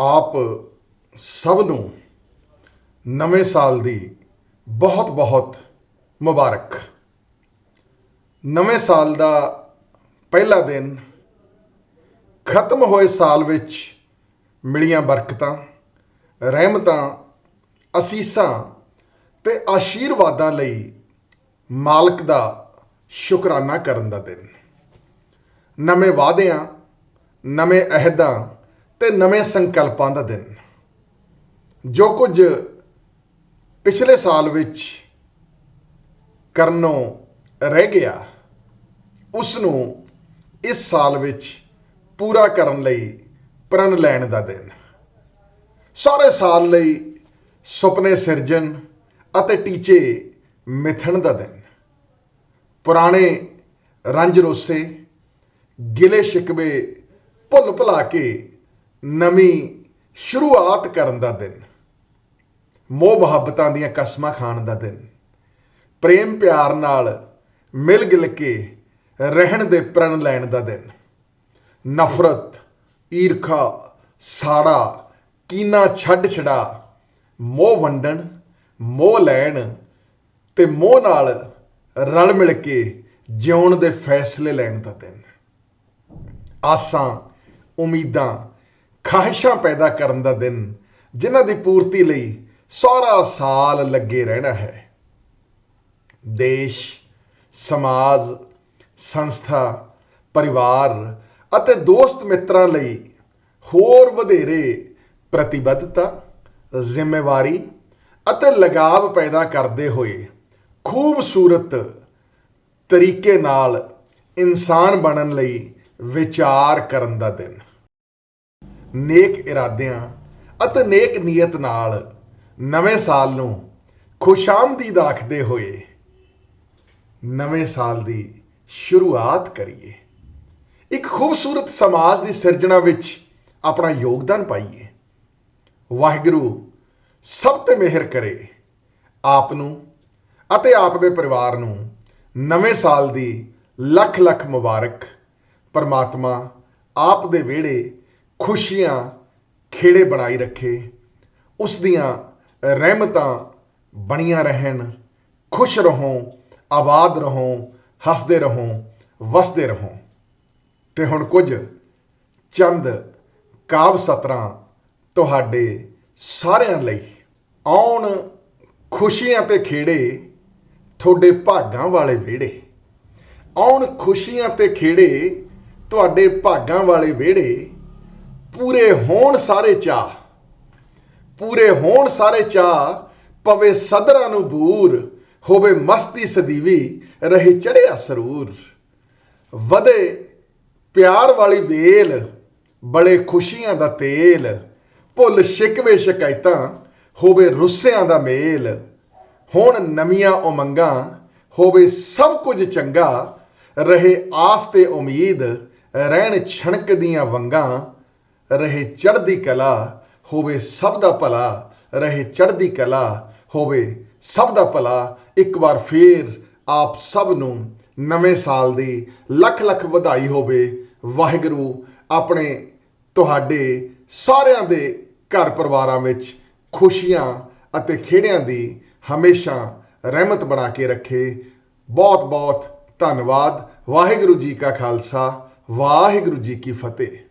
ਆਪ ਸਭ ਨੂੰ ਨਵੇਂ ਸਾਲ ਦੀ ਬਹੁਤ ਬਹੁਤ ਮੁਬਾਰਕ। ਨਵੇਂ ਸਾਲ ਦਾ ਪਹਿਲਾ ਦਿਨ, ਖਤਮ ਹੋਏ ਸਾਲ ਵਿੱਚ ਮਿਲੀਆਂ ਬਰਕਤਾਂ, ਰਹਿਮਤਾਂ, ਅਸੀਸਾਂ ਤੇ ਆਸ਼ੀਰਵਾਦਾਂ ਲਈ ਮਾਲਕ ਦਾ ਸ਼ੁਕਰਾਨਾ ਕਰਨ ਦਾ ਦਿਨ। ਨਵੇਂ ਵਾਅਦਿਆਂ, ਨਵੇਂ ਅਹਿਦਾਂ ਤੇ ਨਵੇਂ ਸੰਕਲਪਾਂ ਦਾ ਦਿਨ। ਜੋ ਕੁਝ ਪਿਛਲੇ ਸਾਲ ਵਿੱਚ ਕਰਨੋਂ ਰਹਿ ਗਿਆ ਉਸ ਨੂੰ ਇਸ ਸਾਲ ਵਿੱਚ ਪੂਰਾ ਕਰਨ ਲਈ ਪ੍ਰਣ ਲੈਣ ਦਾ ਦਿਨ। ਸਾਰੇ ਸਾਲ ਲਈ ਸੁਪਨੇ ਸਿਰਜਣ ਅਤੇ ਟੀਚੇ ਮਿਥਣ ਦਾ ਦਿਨ। ਪੁਰਾਣੇ ਰੰਜ ਰੋਸੇ, ਗਿਲੇ ਸ਼ਿਕਵੇ ਭੁੱਲ ਭੁਲਾ ਕੇ ਨਵੀਂ ਸ਼ੁਰੂਆਤ ਕਰਨ ਦਾ ਦਿਨ, ਮੋਹ ਮੁਹੱਬਤਾਂ ਦੀਆਂ ਕਸਮਾਂ ਖਾਣ ਦਾ ਦਿਨ, ਪ੍ਰੇਮ ਪਿਆਰ ਨਾਲ ਮਿਲ ਗਿਲ ਕੇ ਰਹਿਣ ਦੇ ਪ੍ਰਣ ਲੈਣ ਦਾ ਦਿਨ, ਨਫ਼ਰਤ, ਈਰਖਾ, ਸਾੜਾ, ਕੀਨਾ ਛੱਡ ਛੜਾ ਮੋਹ ਵੰਡਣ, ਮੋਹ ਲੈਣ ਤੇ ਮੋਹ ਨਾਲ ਰਲ ਮਿਲ ਕੇ ਜਿਉਣ ਦੇ ਫੈਸਲੇ ਲੈਣ ਦਾ ਦਿਨ। ਆਸਾਂ, ਉਮੀਦਾਂ ਖਾਹਿਸ਼ਾਂ ਪੈਦਾ ਕਰਨ ਦਾ ਦਿਨ, ਜਿਨ੍ਹਾਂ ਦੀ ਪੂਰਤੀ ਲਈ ਸਾਰਾ ਸਾਲ ਲੱਗੇ ਰਹਿਣਾ ਹੈ। ਦੇਸ਼, ਸਮਾਜ, ਸੰਸਥਾ, ਪਰਿਵਾਰ ਅਤੇ ਦੋਸਤ ਮਿੱਤਰਾਂ ਲਈ ਹੋਰ ਵਧੇਰੇ ਪ੍ਰਤੀਬੱਧਤਾ, ਜ਼ਿੰਮੇਵਾਰੀ ਅਤੇ ਲਗਾਵ ਪੈਦਾ ਕਰਦੇ ਹੋਏ ਖੂਬਸੂਰਤ ਤਰੀਕੇ ਨਾਲ ਇਨਸਾਨ ਬਣਨ ਲਈ ਵਿਚਾਰ ਕਰਨ ਦਾ ਦਿਨ। ਨੇਕ ਇਰਾਦਿਆਂ ਅਤੇ ਨੇਕ ਨੀਅਤ ਨਾਲ ਨਵੇਂ ਸਾਲ ਨੂੰ ਖੁਸ਼ਾਮਦੀਦ ਆਖਦੇ ਹੋਏ ਨਵੇਂ ਸਾਲ ਦੀ ਸ਼ੁਰੂਆਤ ਕਰੀਏ। ਇੱਕ ਖੂਬਸੂਰਤ ਸਮਾਜ ਦੀ ਸਿਰਜਣਾ ਵਿੱਚ ਆਪਣਾ ਯੋਗਦਾਨ ਪਾਈਏ। ਵਾਹਿਗੁਰੂ ਸਭ ਤੇ ਮਿਹਰ ਕਰੇ ਆਪ ਨੂੰ ਅਤੇ ਆਪ ਦੇ ਪਰਿਵਾਰ ਨੂੰ ਨਵੇਂ ਸਾਲ ਦੀ ਲੱਖ ਲੱਖ ਮੁਬਾਰਕ। ਪਰਮਾਤਮਾ ਆਪ ਦੇ ਵਿਹੜੇ ਖੁਸ਼ੀਆਂ ਖੇੜੇ ਬਣਾਈ ਰੱਖੇ। ਉਸ ਦੀਆਂ ਰਹਿਮਤਾਂ ਬਣੀਆਂ ਰਹਿਣ। ਖੁਸ਼ ਰਹੋ, ਆਬਾਦ ਰਹੋ, ਹੱਸਦੇ ਰਹੋ, ਵਸਦੇ ਰਹੋ। ਤੇ ਹੁਣ ਕੁਝ ਚੰਦ ਕਾਵ ਸਤਰਾਂ ਤੁਹਾਡੇ ਸਾਰਿਆਂ ਲਈ। ਆਉਣ ਖੁਸ਼ੀਆਂ ਤੇ ਖੇੜੇ, ਤੁਹਾਡੇ ਭਾਗਾਂ ਵਾਲੇ ਵਿਹੜੇ। ਆਉਣ ਖੁਸ਼ੀਆਂ ਤੇ ਖੇੜੇ, ਤੁਹਾਡੇ ਭਾਗਾਂ ਵਾਲੇ ਵਿਹੜੇ ਪੂਰੇ ਹੋਣ ਸਾਰੇ ਚਾਹ। ਪੂਰੇ ਹੋਣ ਸਾਰੇ ਚਾਹ, ਪਵੇ ਸਦਰਾਂ ਨੂੰ ਬੂਰ, ਹੋਵੇ ਮਸਤੀ ਸਦੀਵੀ, ਰਹੇ ਚੜਿਆ ਸਰੂਰ। ਵਧੇ ਪਿਆਰ ਵਾਲੀ ਵੇਲ ਬੜੇ ਖੁਸ਼ੀਆਂ ਦਾ ਤੇਲ। ਭੁੱਲ ਸ਼ਿਕਵੇ ਸ਼ਿਕਾਇਤਾਂ, ਹੋਵੇ ਰੁੱਸਿਆਂ ਦਾ ਮੇਲ। ਹੁਣ ਨਵੀਆਂ ਉਮੰਗਾਂ, ਹੋਵੇ ਸਭ ਕੁਝ ਚੰਗਾ, ਰਹੇ ਆਸ ਤੇ ਉਮੀਦ, ਰਹਿਣ ਛਣਕ ਦੀਆਂ ਵੰਗਾਂ। ਰਹੇ ਚੜ੍ਹਦੀ ਕਲਾ ਹੋਵੇ ਸਭ ਦਾ ਭਲਾ, ਰਹੇ ਚੜ੍ਹਦੀ ਕਲਾ ਹੋਵੇ ਸਭ ਦਾ ਭਲਾ। ਇੱਕ ਵਾਰ ਫੇਰ ਆਪ ਸਭ ਨੂੰ ਨਵੇਂ ਸਾਲ ਦੀ ਲੱਖ ਲੱਖ ਵਧਾਈ ਹੋਵੇ। ਵਾਹਿਗੁਰੂ ਆਪਣੇ ਤੁਹਾਡੇ ਸਾਰਿਆਂ ਦੇ ਘਰ ਪਰਿਵਾਰਾਂ ਵਿੱਚ ਖੁਸ਼ੀਆਂ ਅਤੇ ਖੇੜਿਆਂ ਦੀ ਹਮੇਸ਼ਾ ਰਹਿਮਤ ਬਣਾ ਕੇ ਰੱਖੇ। ਬਹੁਤ ਬਹੁਤ ਧੰਨਵਾਦ। ਵਾਹਿਗੁਰੂ ਜੀ ਕਾ ਖਾਲਸਾ, ਵਾਹਿਗੁਰੂ ਜੀ ਕੀ ਫਤਿਹ।